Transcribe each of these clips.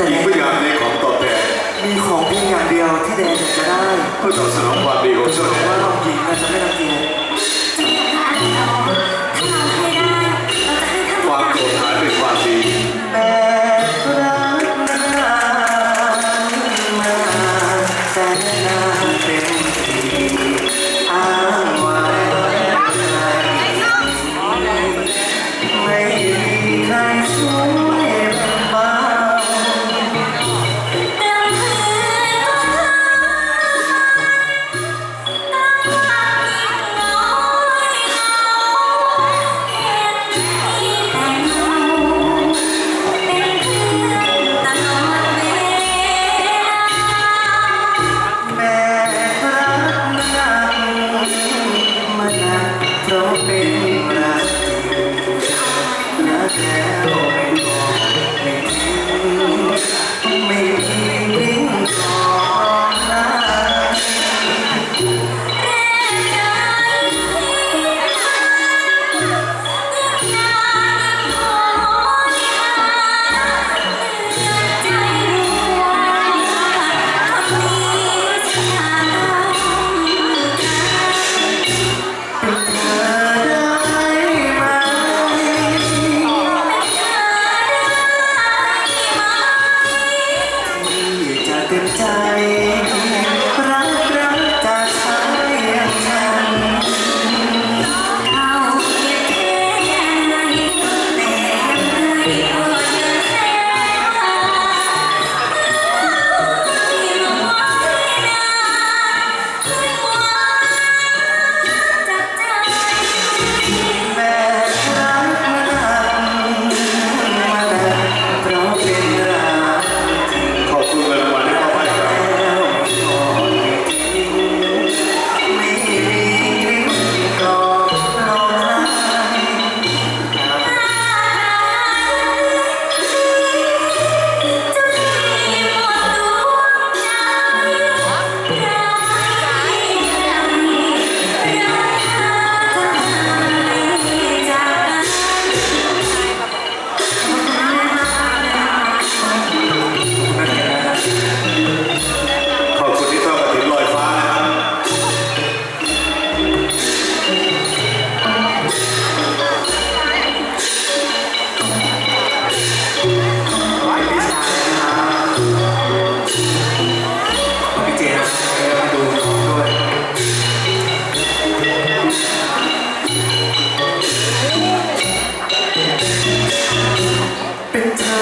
แต่หญิงไม่อยากมีของตอบแทนมีของเพียงอย่างเดียวที่แดนอยากจะได้เพื่อตอบสนองความดีของเจ้าแต่แดว่านน้องหญิงอาจจะไม่น Yeah.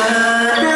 Santa